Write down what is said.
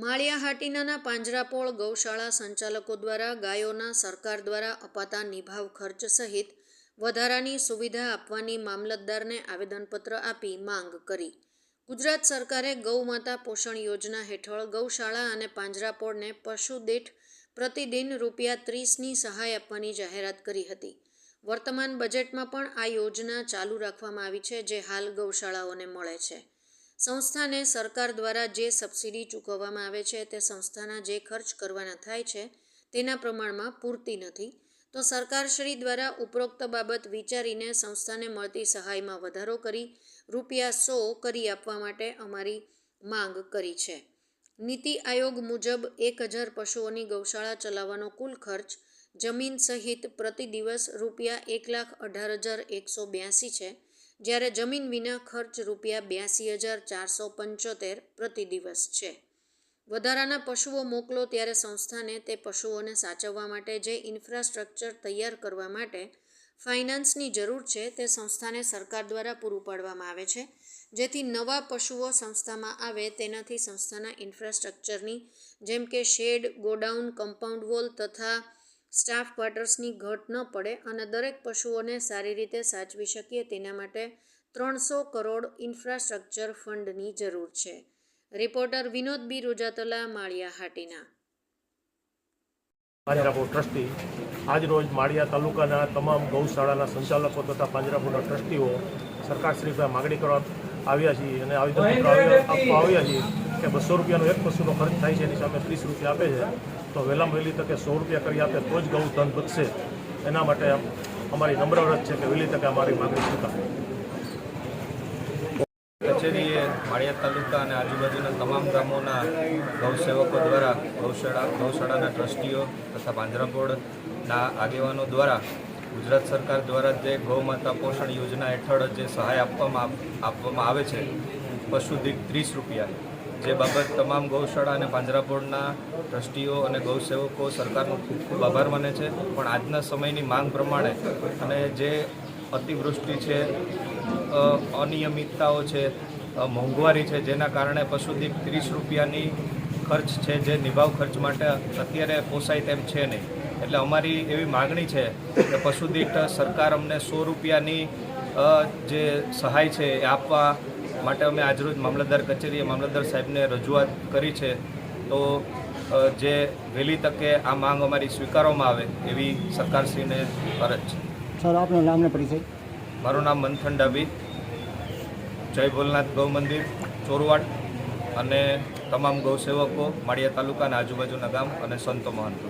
માળિયા હાટીનાના પાંજરાપોળ ગૌશાળા સંચાલકો દ્વારા ગાયોના સરકાર દ્વારા અપાતા નિભાવ ખર્ચ સહિત વધારાની સુવિધા આપવાની મામલતદારને આવેદનપત્ર આપી માંગ કરી. ગુજરાત સરકારે ગૌમાતા પોષણ યોજના હેઠળ ગૌશાળા અને પાંજરાપોળને પશુ દીઠ પ્રતિદિન રૂપિયા ત્રીસની સહાય આપવાની જાહેરાત કરી હતી. વર્તમાન બજેટમાં પણ આ યોજના ચાલુ રાખવામાં આવી છે, જે હાલ ગૌશાળાઓને મળે છે. સંસ્થાને સરકાર દ્વારા જે સબસિડી ચૂકવવામાં આવે છે, તે સંસ્થાના જે ખર્ચ કરવાના થાય છે, તેના પ્રમાણમાં પૂરતી નથી. તો સરકારશ્રી દ્વારા ઉપરોક્ત બાબત વિચારીને સંસ્થાને મળતી સહાયમાં વધારો કરી, રૂપિયા સો કરી આપવા માટે અમારી માંગ કરી છે. નીતિ આયોગ મુજબ એક હજાર પશુઓની ગૌશાળા ચલાવવાનો કુલ ખર્ચ જમીન સહિત પ્રતિ દિવસ રૂપિયા એક લાખ અઢાર હજાર એકસો બ્યાસી છે. જ્યારે જમીન વિના ખર્ચ રૂપિયા બ્યાસી હજાર ચારસો પંચોતેર પ્રતિ દિવસ છે. વધારાના પશુઓ મોકલો ત્યારે સંસ્થાને તે પશુઓને સાચવવા માટે જે ઇન્ફ્રાસ્ટ્રક્ચર તૈયાર કરવા માટે ફાઇનાન્સની જરૂર છે તે સંસ્થાને સરકાર દ્વારા પૂરું પાડવામાં આવે છે. જેથી નવા પશુઓ સંસ્થામાં આવે તેનાથી સંસ્થાના ઇન્ફ્રાસ્ટ્રક્ચરની જેમ કે શેડ, ગોડાઉન, કમ્પાઉન્ડ વોલ તથા સ્ટાફ ક્વાર્ટર્સની ઘટ ન પડે અને દરેક પશુઓને સારી રીતે સાચવી શકીએ તેના માટે ત્રણસો કરોડ ઇન્ફ્રાસ્ટ્રક્ચર ફંડની જરૂર છે. Reporter Vinod B. રોજાતલા, Maliya Hatina. પાંજરાપોળ ટ્રસ્ટી આજરોજ માળિયા તાલુકાના તમામ ગૌશાળાના સંચાલકો તથા પાંજરાપોળના ટ્રસ્ટીઓ સરકારશ્રી માગણી કરવા આવ્યા છીએ અને આવેદનપત્ર આપવા આવ્યા છીએ કે બસો રૂપિયાનો એક પશુનો ખર્ચ થાય છે, એની સામે ત્રીસ રૂપિયા આપે છે. તો વહેલામાં વહેલી તકે સો રૂપિયા કરી આપે તો જ ગૌ ધન વધશે એના માટે અમારી નમ્ર અરજ છે કે વહેલી તકે અમારી માગણી સ્વીકાર. કચેરીએ માળિયા તાલુકા અને આજુબાજુના તમામ ગામોના ગૌસેવકો દ્વારા ગૌશાળા ગૌશાળાના ટ્રસ્ટીઓ તથા પાંજરાપોળના આગેવાનો દ્વારા ગુજરાત સરકાર દ્વારા જે ગૌ માતા પોષણ યોજના હેઠળ જે સહાય આપવામાં આપવામાં આવે છે, પશુ દીઠ ત્રીસ રૂપિયા. જે બાબત તમામ ગૌશાળા અને પાંજરાપોળના ટ્રસ્ટીઓ અને ગૌસેવકો સરકારનો ખૂબ ખૂબ આભાર માને છે. પણ આજના સમયની માંગ પ્રમાણે અને જે અતિવૃષ્ટિ છે અનિયમિતતાઓ છે મોંઘવારી છે, જેના કારણે પશુદીઠ ત્રીસ રૂપિયાની ખર્ચ છે, જે નિભાવ ખર્ચ માટે અત્યારે પોસાય તેમ છે નહીં. એટલે અમારી એવી માગણી છે કે પશુદીઠ સરકાર અમને સો રૂપિયાની જે સહાય છે એ આપવા માટે અમે આજરોજ મામલતદાર કચેરીએ મામલતદાર સાહેબને રજૂઆત કરી છે. તો જે વહેલી તકે આ માંગ અમારી સ્વીકારવામાં આવે એવી સરકારશ્રીને ફરજ છે. સર આપનું નામ ને પરિચય? મારું નામ મંથન ડાબી જય ભોલનાથ ગૌ મંદિર ચોરવાડ. અને તમામ ગૌસેવકો માળિયા તાલુકાના આજુબાજુના ગામ અને સંતો મહંતો.